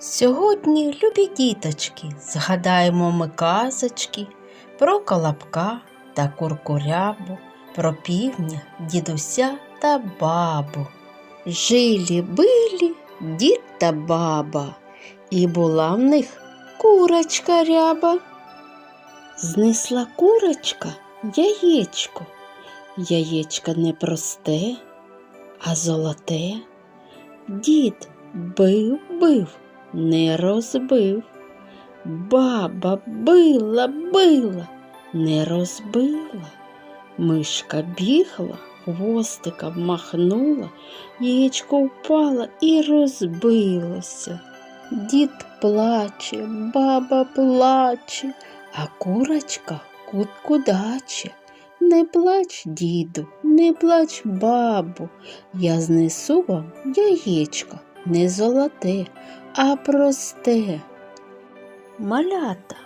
Сьогодні, любі діточки, згадаємо ми казочки про колобка та куркурябу, про півня, дідуся та бабу. Жилі били дід та баба, і була в них курочка ряба. Знесла курочка яєчко. Яєчко не просте, а золоте. Дід бив, бив, не розбив. Баба била, била, не розбила. Мишка бігла, хвостиком махнула, яєчко впало і розбилося. Дід плаче, баба плаче, а курочка кутку даче. Не плач, діду, не плач, бабу, я знесу вам яєчко не золоте, а просте. Малята,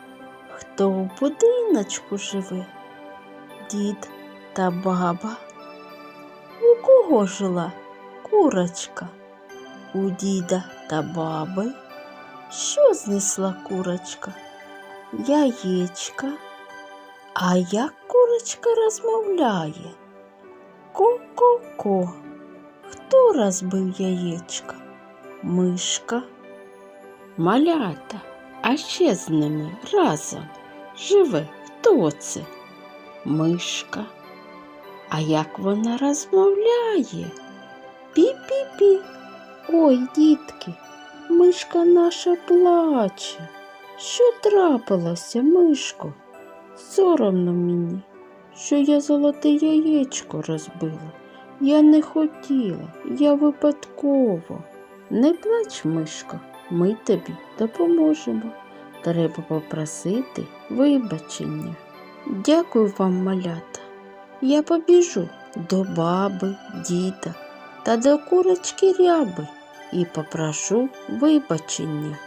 хто в будиночку живе? Дід та баба. У кого жила курочка? У діда та баби. Що знесла курочка? Яєчка. А як курочка розмовляє? Ко-ко-ко. Хто розбив яєчка? Мишка. Малята, а ще з ними разом живе хто це? Мишка. А як вона розмовляє? Пі-пі-пі. Ой, дітки, мишка наша плаче. Що трапилося, мишко? Соромно мені, що я золоте яєчко розбила. Я не хотіла, я випадково. Не плач, мишко, ми тобі допоможемо. Треба попросити вибачення. Дякую вам, малята. Я побіжу до баби, діда та до курочки ряби і попрошу вибачення.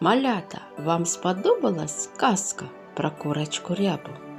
Малята, вам сподобалась казка про курочку рябу?